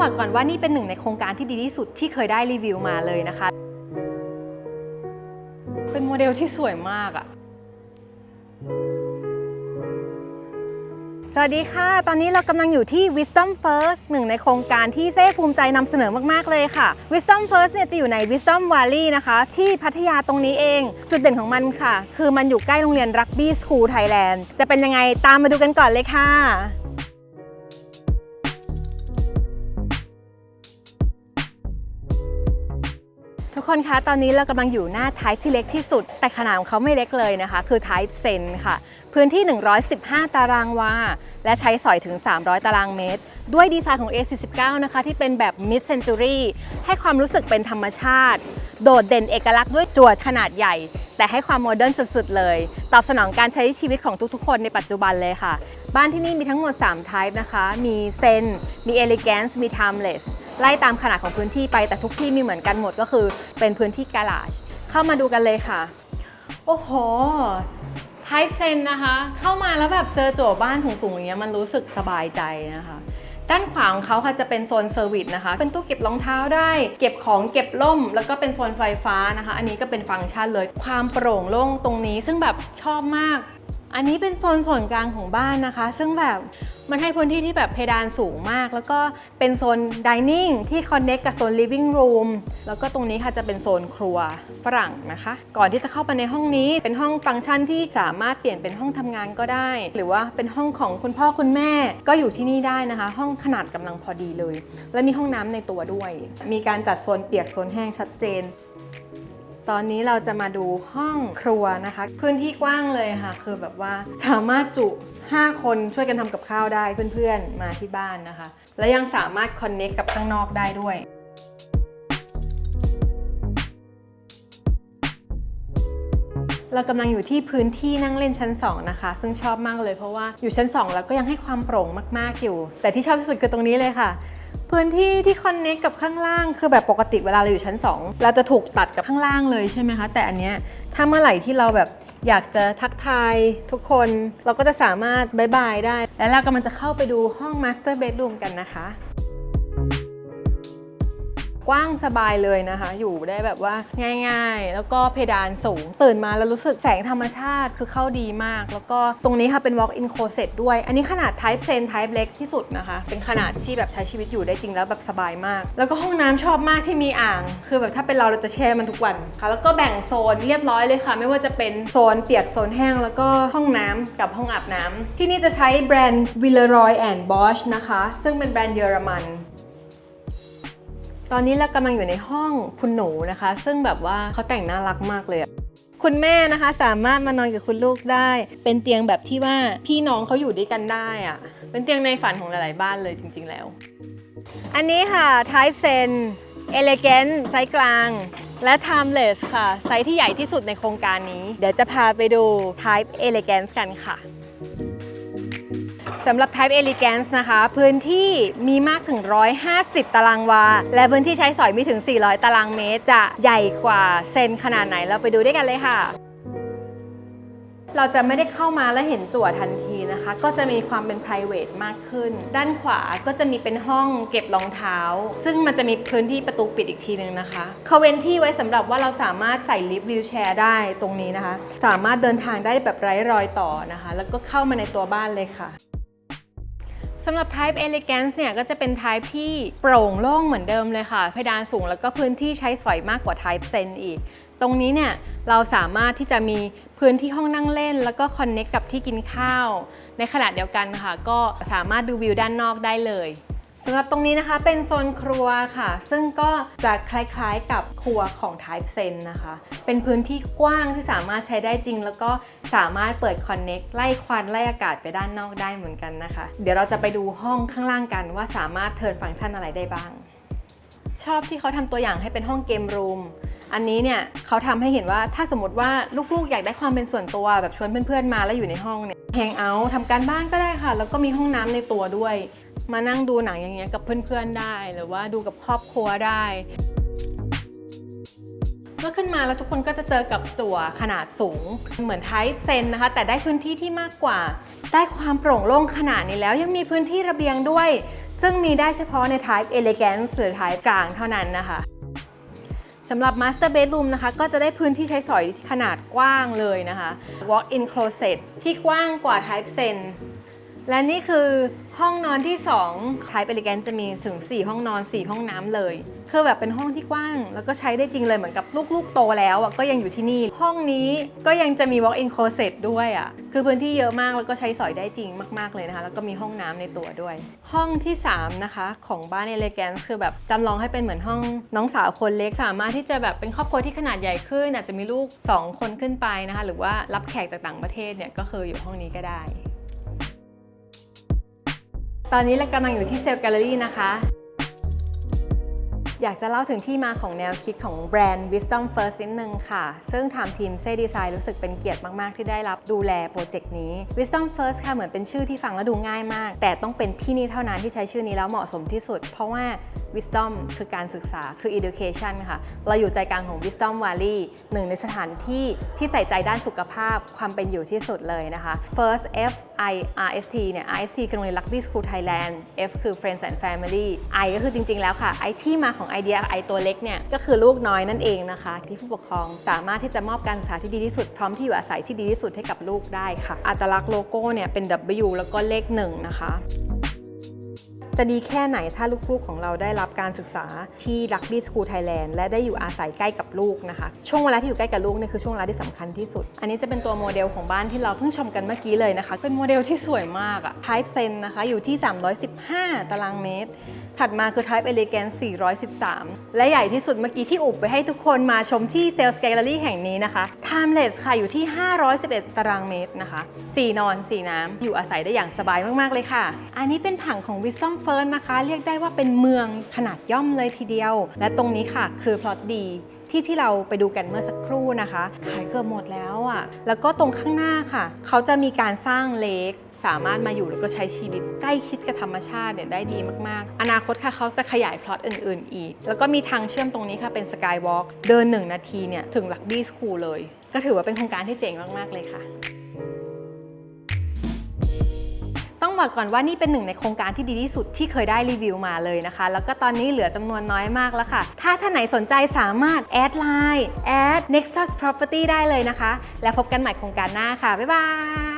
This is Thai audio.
บอกก่อนว่านี่เป็นหนึ่งในโครงการที่ดีที่สุดที่เคยได้รีวิวมาเลยนะคะ เป็นโมเดลที่สวยมากอะสวัสดีค่ะ ตอนนี้เรากำลังอยู่ที่ Wisdom First หนึ่งในโครงการที่เซ่ภูมิใจนำเสนอมาก ๆ เลยค่ะ Wisdom First เนี่ยจะอยู่ใน Wisdom Valley นะคะ ที่พัทยาตรงนี้เอง จุดเด่นของมันค่ะ คือมันอยู่ใกล้โรงเรียน Rugby School Thailand จะเป็นยังไงตามมาดูกันก่อนเลยค่ะ คนคะ ตอนนี้เรากำลังอยู่หน้า Type ที่เล็กที่สุด แต่ขนาดของเขาไม่เล็กเลยนะคะ คือ Type Zen ค่ะ พื้นที่ 115 ตารางวา และใช้สอยถึง 300 ตารางเมตร ด้วยดีไซน์ของ A49 นะคะ ที่เป็นแบบ Mid Century ให้ความรู้สึกเป็นธรรมชาติ โดดเด่นเอกลักษณ์ด้วยจวดขนาดใหญ่ แต่ให้ความโมเดิร์นสุดๆเลย ตอบสนองการใช้ชีวิตของทุกๆ คนในปัจจุบันเลยค่ะ บ้านที่นี่มีทั้งหมด3 type นะคะ มี Zen มี Elegance มี Timeless ไล่ตามขนาดของพื้นที่ไป แต่ทุกที่มีเหมือนกันหมดก็คือ เป็นพื้นที่ garage เข้ามาดูกันเลยค่ะ โอ้โห Type Zen นะคะ เข้ามาแล้วแบบเจอโจบ้านสูงๆอย่างเงี้ยมันรู้สึกสบายใจนะคะด้านขวาของเขาค่ะจะเป็นโซนเซอร์วิสนะคะ เป็นตู้เก็บรองเท้าได้ เก็บของเก็บล่ม แล้วก็เป็นโซนไฟฟ้านะคะ อันนี้ก็เป็นฟังก์ชันเลย ความโปร่งโล่งตรงนี้ซึ่งแบบชอบมาก อันนี้เป็นโซนส่วนกลางของบ้านนะคะ ซึ่งแบบ มันให้พื้นที่ที่แบบเพดานสูงมาก แล้วก็เป็นโซนดิเนิ่งที่คอนเน c t กับโซน living room แล้วก็ตรงนี้ค่ะจะเป็นโซนครัวฝรั่งนะคะ ก่อนที่จะเข้าไปในห้องนี้ เป็นห้องฟังก์ชันที่สามารถเปลี่ยนเป็นห้องทำงานก็ได้ หรือว่าเป็นห้องของคุณพ่อคุณแม่ ก็อยู่ที่นี่ได้นะคะ ห้องขนาดกำลังพอดีเลย และมีห้องน้ำในตัวด้วย มีการจัดโซนเปียกโซนแห้งชัดเจนตอนนี้เราจะมาดูห้องครัวนะคะ พื้นที่กว้างเลยค่ะ คือแบบว่าสามารถจุ 5 คนช่วยกันทำกับข้าวได้เพื่อนๆมาที่บ้านนะคะ และยังสามารถคอนเน c t กับข้างนอกได้ด้วยเรากำลังอยู่ที่พื้นที่นั่งเล่นชั้น 2 นะคะ ซึ่งชอบมากเลยเพราะว่าอยู่ชั้น 2 แล้วก็ยังให้ความโปร่งมากๆอยู่ แต่ที่ชอบที่สุดคือตรงนี้เลยค่ะ พื้นที่ที่คอนเน c t กับข้างล่าง คือแบบปกติเวลาเราอยู่ชั้น 2 เราจะถูกตัดกับข้างล่างเลยใช่ไหมคะ แต่อันเนี้ยถ้าเมื่อไหร่ที่เราแบบ อยากจะทักทายทุกคนเราก็จะสามารถบายบายได้ และเรากำลังจะเข้าไปดูห้อง Master Bedroom กันนะคะ กว้างสบายเลยนะคะ อยู่ได้แบบว่าง่ายๆ แล้วก็เพดานสูง ตื่นมาแล้วรู้สึกแสงธรรมชาติคือเข้าดีมาก แล้วก็ตรงนี้ค่ะเป็น walk-in closet ด้วย อันนี้ขนาด type Zen type เล็กที่สุดนะคะ เป็นขนาดที่แบบใช้ชีวิตอยู่ได้จริงแล้วแบบสบายมาก แล้วก็ห้องน้ำชอบมากที่มีอ่าง คือแบบถ้าเป็นเราเราจะแช่มันทุกวันค่ะ แล้วก็แบ่งโซนเรียบร้อยเลยค่ะ ไม่ว่าจะเป็นโซนเปียกโซนแห้งแล้วก็ห้องน้ำกับห้องอาบน้ำที่นี่จะใช้แบรนด์ Villeroy and Bosch นะคะ ซึ่งเป็นแบรนด์เยอรมัน ตอนนี้เรากำลังอยู่ในห้องคุณหนูนะคะ ซึ่งแบบว่าเขาแต่งน่ารักมากเลย คุณแม่นะคะสามารถมานอนกับคุณลูกได้ เป็นเตียงแบบที่ว่าพี่น้องเขาอยู่ด้วยกันได้อะเป็นเตียงในฝันของหลาย ๆ บ้านเลยจริง ๆ แล้ว อันนี้ค่ะ Type Zen Elegant ไซส์กลาง และ Timeless ค่ะ ไซส์ที่ใหญ่ที่สุดในโครงการนี้ เดี๋ยวจะพาไปดู Type Elegance กันค่ะ สำหรับ Type Elegance นะคะ พื้นที่มีมากถึง 150 ตารางวา และพื้นที่ใช้สอยมีถึง 400 ตารางเมตร จะใหญ่กว่าเซนขนาดไหนเราไปดูด้วยกันเลยค่ะเราจะไม่ได้เข้ามาแล้วเห็นจั่วทันทีนะคะ ก็จะมีความเป็น p r i v a t e มากขึ้น ด้านขวาก็จะมีเป็นห้องเก็บรองเท้า ซึ่งมันจะมีพื้นที่ประตูปิดอีกทีนึงนะคะเขาเว้นที่ไว้สำหรับว่าเราสามารถใส่ลิฟต์วิวแชร์ได้ตรงนี้นะคะ สามารถเดินทางได้แบบไร้รอยต่อนะคะ แล้วก็เข้ามาในตัวบ้านเลยค่ะ สำหรับ Type Elegance เนี่ยก็จะเป็น Type ที่โปร่งโล่งเหมือนเดิมเลยค่ะ เพดานสูงแล้วก็พื้นที่ใช้สอยมากกว่า Type Zen อีก ตรงนี้เนี่ยเราสามารถที่จะมีพื้นที่ห้องนั่งเล่น แล้วก็คอนเน็กกับที่กินข้าว ในขณะเดียวกันค่ะ ก็สามารถดูวิวด้านนอกได้เลยำหรับตรงนี้นะคะเป็นโซนครัวค่ะ ซึ่งก็จะคล้ายๆกับครัวของ Type Zen นะคะ เป็นพื้นที่กว้างที่สามารถใช้ได้จริง แล้วก็สามารถเปิดคอนเน็กไล่ควันไล่อากาศไปด้านนอกได้เหมือนกันนะคะ เดี๋ยวเราจะไปดูห้องข้างล่างกันว่าสามารถเทิร์นฟังก์ชันอะไรได้บ้าง ชอบที่เขาทำตัวอย่างให้เป็นห้องเกมรูมอันนี้เนี่ยเขาทำให้เห็นว่าถ้าสมมติว่าลูกๆ อยากได้ความเป็นส่วนตัวแบบชวนเพื่อนๆมาแล้วอยู่ในห้องเนี่ยแฮงเอาท์ทำการบ้านก็ได้ค่ะ แล้วก็มีห้องน้ำในตัวด้วย มานั่งดูหนังอย่างเงี้ยกับเพื่อนๆได้ หรือว่าดูกับครอบครัวได้เมื่อขึ้นมาแล้วทุกคนก็จะเจอกับจั่วขนาดสูง เหมือนไทป์เซนนะคะ แต่ได้พื้นที่ที่มากกว่า ได้ความโปร่งโล่งขนาดนี้แล้วยังมีพื้นที่ระเบียงด้วย ซึ่งมีได้เฉพาะใน type elegance หรือ type กลางเท่านั้นนะคะสำหรับ Master Bedroom นะคะ ก็จะได้พื้นที่ใช้สอยขนาดกว้างเลยนะคะ Walk-in closet ที่กว้างกว่า Type Sen และนี่คือ ห้องนอนที่2 Type Elegant จะมีถึง 4 ห้องนอน 4 ห้องน้ำเลยคือแบบเป็นห้องที่กว้าง แล้วก็ใช้ได้จริงเลยเหมือนกับลูกๆโตแล้วอะก็ยังอยู่ที่นี่ ห้องนี้ก็ยังจะมี Walk-in closet ด้วยอะคือพื้นที่เยอะมากแล้วก็ใช้สอยได้จริงมากๆเลยนะคะ แล้วก็มีห้องน้ำในตัวด้วย ห้องที่ 3 นะคะ ของบ้าน Elegant คือแบบจำลองให้เป็นเหมือนห้องน้องสาวคนเล็กสามารถที่จะแบบเป็นครอบครัวที่ขนาดใหญ่ขึ้น อาจจะมีลูก 2 คนขึ้นไปนะคะ หรือว่ารับแขกจากต่างประเทศเนี่ยก็คืออยู่ห้องนี้ก็ได้ ตอนนี้เรากำลังอยู่ที่เซลล์แกลเลอรี่นะคะ อยากจะเล่าถึงที่มาของแนวคิดของแบรนด์ Wisdom First นิดนึงค่ะ ซึ่งทางทีมเซ่ดีไซน์รู้สึกเป็นเกียรติมาก ๆ ที่ได้รับดูแลโปรเจกต์นี้ Wisdom First ค่ะเหมือนเป็นชื่อที่ฟังแล้วดูง่ายมาก แต่ต้องเป็นที่นี่เท่านั้นที่ใช้ชื่อนี้แล้วเหมาะสมที่สุด เพราะว่า Wisdom คือการศึกษาคือ education ค่ะ เราอยู่ใจกลางของ Wisdom Valley หนึ่งในสถานที่ที่ใส่ใจด้านสุขภาพความเป็นอยู่ที่สุดเลยนะคะ First F I R S T เนี่ย IST คือโรงเรียน Rugby School Thailand F คือ Friends and Family I ก็คือจริง ๆ แล้วค่ะไอที่มาของไอเดียไอตัวเล็กเนี่ยก็คือลูกน้อยนั่นเองนะคะ ที่ผู้ปกครองสามารถที่จะมอบการศึกษาที่ดีที่สุด พร้อมที่อยู่อาศัยที่ดีที่สุดให้กับลูกได้ค่ะอัตลักษณ์โลโก้เนี่ยเป็น W แล้วก็เลข1นะคะ จะดีแค่ไหนถ้าลูกๆของเราได้รับการศึกษาที่ Rugby School Thailand และได้อยู่อาศัยใกล้กับลูกนะคะ ช่วงเวลาที่อยู่ใกล้กับลูกเนี่ยคือช่วงเวลาที่สำคัญที่สุด อันนี้จะเป็นตัวโมเดลของบ้านที่เราเพิ่งชมกันเมื่อกี้เลยนะคะ เป็นโมเดลที่สวยมากอะ Type Sen นะคะอยู่ที่ 315 ตารางเมตร ถัดมาคือ Type Elegance 413 และใหญ่ที่สุดเมื่อกี้ที่อุบไปให้ทุกคนมาชมที่ Sales Gallery แห่งนี้นะคะ Timeless ค่ะอยู่ที่ 511 ตารางเมตรนะคะ 4 นอน 4 น้ำอยู่อาศัยได้อย่างสบายมากๆเลยค่ะ อันนี้เป็นผังของ Wisdom Fern นะคะ เรียกได้ว่าเป็นเมืองขนาดย่อมเลยทีเดียว และตรงนี้ค่ะคือพลอตดีที่ที่เราไปดูกันเมื่อสักครู่นะคะ ขายเกือบหมดแล้วอะ่ะ แล้วก็ตรงข้างหน้าค่ะ เขาจะมีการสร้างเลคสามารถมาอยู่แล้วก็ใช้ชีวิตใกล้ชิดกับธรรมชาติเนี่ยได้ดีมากๆ อนาคตค่ะเขาจะขยายพล็อตอื่น ๆ อีก แล้วก็มีทางเชื่อมตรงนี้ค่ะเป็นสกายวอล์กเดิน 1 นาทีเนี่ยถึงลักบี้สคูลเลย ก็ถือว่าเป็นโครงการที่เจ๋งมาก ๆ เลยค่ะ บอกก่อนว่านี่เป็นหนึ่งในโครงการที่ดีที่สุดที่เคยได้รีวิวมาเลยนะคะ แล้วก็ตอนนี้เหลือจำนวนน้อยมากแล้วค่ะ ถ้าท่านไหนสนใจสามารถแอดไลน์แอด Nexus Property ได้เลยนะคะ แล้วพบกันใหม่โครงการหน้าค่ะ บ๊ายบาย